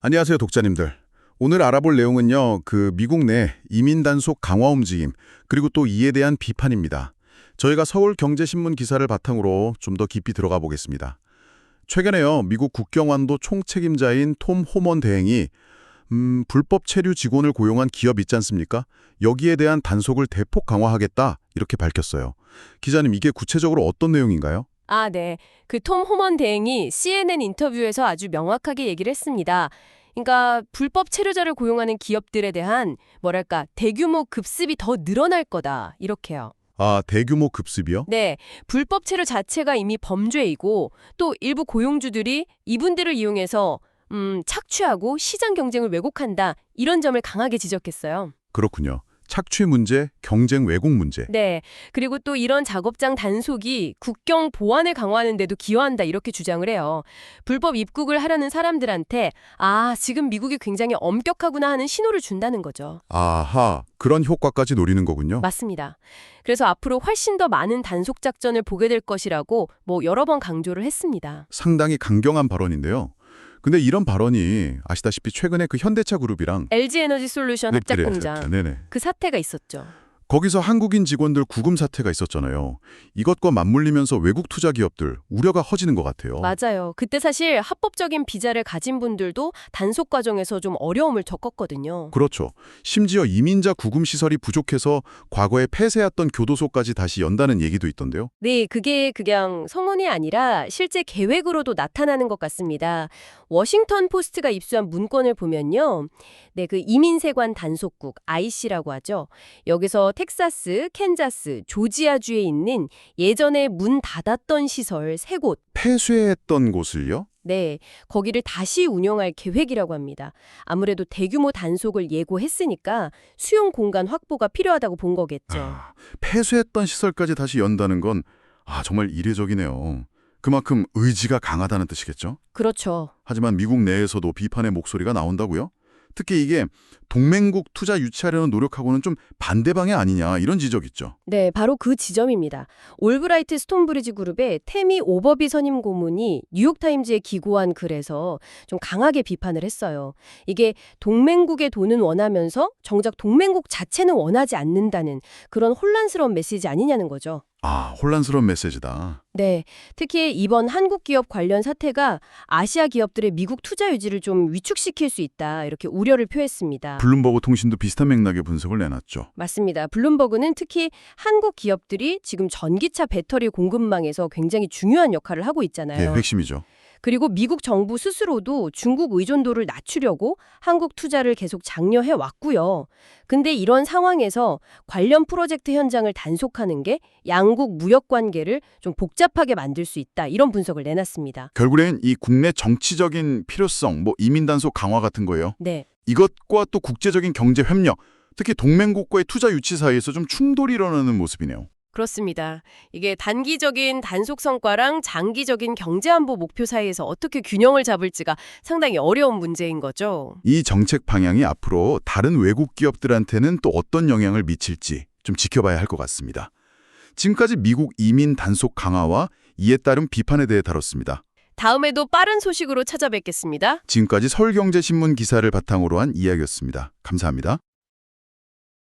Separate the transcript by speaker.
Speaker 1: 안녕하세요, 독자님들. 오늘 알아볼 내용은요, 그 미국 내 이민 단속 강화 움직임, 그리고 또 이에 대한 비판입니다. 저희가 서울경제신문 기사를 바탕으로 좀 더 깊이 들어가 보겠습니다. 최근에요, 미국 국경완도 총책임자인 톰 호먼 대행이 음, 불법 체류 직원을 고용한 기업 있지 않습니까? 여기에 대한 단속을 대폭 강화하겠다, 이렇게 밝혔어요. 기자님, 이게 구체적으로 어떤 내용인가요?
Speaker 2: 아, 네. 그 톰 호먼 대행이 CNN 인터뷰에서 아주 명확하게 얘기를 했습니다. 그러니까 불법 체류자를 고용하는 기업들에 대한 뭐랄까 대규모 급습이 더 늘어날 거다 이렇게요.
Speaker 1: 아, 대규모 급습이요?
Speaker 2: 네, 불법 체류 자체가 이미 범죄이고 또 일부 고용주들이 이분들을 이용해서 음, 착취하고 시장 경쟁을 왜곡한다 이런 점을 강하게 지적했어요.
Speaker 1: 그렇군요. 착취 문제, 경쟁 왜곡 문제.
Speaker 2: 네. 그리고 또 이런 작업장 단속이 국경 보안을 강화하는 데도 기여한다 이렇게 주장을 해요. 불법 입국을 하려는 사람들한테 아, 지금 미국이 굉장히 엄격하구나 하는 신호를 준다는 거죠.
Speaker 1: 아하, 그런 효과까지 노리는 거군요.
Speaker 2: 맞습니다. 그래서 앞으로 훨씬 더 많은 단속 작전을 보게 될 것이라고 뭐 여러 번 강조를 했습니다.
Speaker 1: 상당히 강경한 발언인데요. 근데 이런 발언이 아시다시피 최근에 그 현대차 그룹이랑
Speaker 2: LG 에너지 솔루션
Speaker 1: 네,
Speaker 2: 합작. 공장. 그 사태가 있었죠.
Speaker 1: 거기서 한국인 직원들 구금 사태가 있었잖아요. 이것과 맞물리면서 외국 투자 기업들 우려가 커지는 것 같아요.
Speaker 2: 맞아요. 그때 사실 합법적인 비자를 가진 분들도 단속 과정에서 좀 어려움을 겪었거든요.
Speaker 1: 그렇죠. 심지어 이민자 구금 시설이 부족해서 과거에 폐쇄했던 교도소까지 다시 연다는 얘기도 있던데요.
Speaker 2: 네, 그게 그냥 성원이 아니라 실제 계획으로도 나타나는 것 같습니다. 워싱턴 포스트가 입수한 문건을 보면요. 네, 그 이민세관 단속국 IC라고 하죠. 여기서 텍사스, 캔자스, 조지아주에 있는 예전에 문 닫았던 시설 세 곳.
Speaker 1: 폐쇄했던 곳을요?
Speaker 2: 네, 거기를 다시 운영할 계획이라고 합니다. 아무래도 대규모 단속을 예고했으니까 수용 공간 확보가 필요하다고 본 거겠죠.
Speaker 1: 아, 폐쇄했던 시설까지 다시 연다는 건 아, 정말 이례적이네요. 그만큼 의지가 강하다는 뜻이겠죠?
Speaker 2: 그렇죠.
Speaker 1: 하지만 미국 내에서도 비판의 목소리가 나온다고요? 특히 이게 동맹국 투자 유치하려는 노력하고는 좀 반대 방향 아니냐 이런 지적 있죠.
Speaker 2: 네, 바로 그 지점입니다. 올브라이트 스톤브리지 그룹의 태미 오버비 선임 고문이 뉴욕타임즈에 기고한 글에서 좀 강하게 비판을 했어요. 이게 동맹국의 돈은 원하면서 정작 동맹국 자체는 원하지 않는다는 그런 혼란스러운 메시지 아니냐는 거죠.
Speaker 1: 아, 혼란스러운 메시지다.
Speaker 2: 네, 특히 이번 한국 기업 관련 사태가 아시아 기업들의 미국 투자 유지를 좀 위축시킬 수 있다 이렇게 우려를 표했습니다.
Speaker 1: 블룸버그 통신도 비슷한 맥락의 분석을 내놨죠.
Speaker 2: 맞습니다. 블룸버그는 특히 한국 기업들이 지금 전기차 배터리 공급망에서 굉장히 중요한 역할을 하고
Speaker 1: 예,
Speaker 2: 있잖아요.
Speaker 1: 핵심이죠.
Speaker 2: 그리고 미국 정부 스스로도 중국 의존도를 낮추려고 한국 투자를 계속 장려해 왔고요. 근데 이런 상황에서 관련 프로젝트 현장을 단속하는 게 양국 무역 관계를 좀 복잡하게 만들 수 있다. 이런 분석을 내놨습니다.
Speaker 1: 결국엔 이 국내 정치적인 필요성, 뭐 이민 단속 강화 같은 거예요.
Speaker 2: 네.
Speaker 1: 이것과 또 국제적인 경제 협력, 특히 동맹국과의 투자 유치 사이에서 좀 충돌이 일어나는 모습이네요.
Speaker 2: 그렇습니다. 이게 단기적인 단속 성과랑 장기적인 경제 안보 목표 사이에서 어떻게 균형을 잡을지가 상당히 어려운 문제인 거죠.
Speaker 1: 이 정책 방향이 앞으로 다른 외국 기업들한테는 또 어떤 영향을 미칠지 좀 지켜봐야 할 것 같습니다. 지금까지 미국 이민 단속 강화와 이에 따른 비판에 대해 다뤘습니다.
Speaker 2: 다음에도 빠른 소식으로 찾아뵙겠습니다.
Speaker 1: 지금까지 서울경제신문 기사를 바탕으로 한 이야기였습니다. 감사합니다.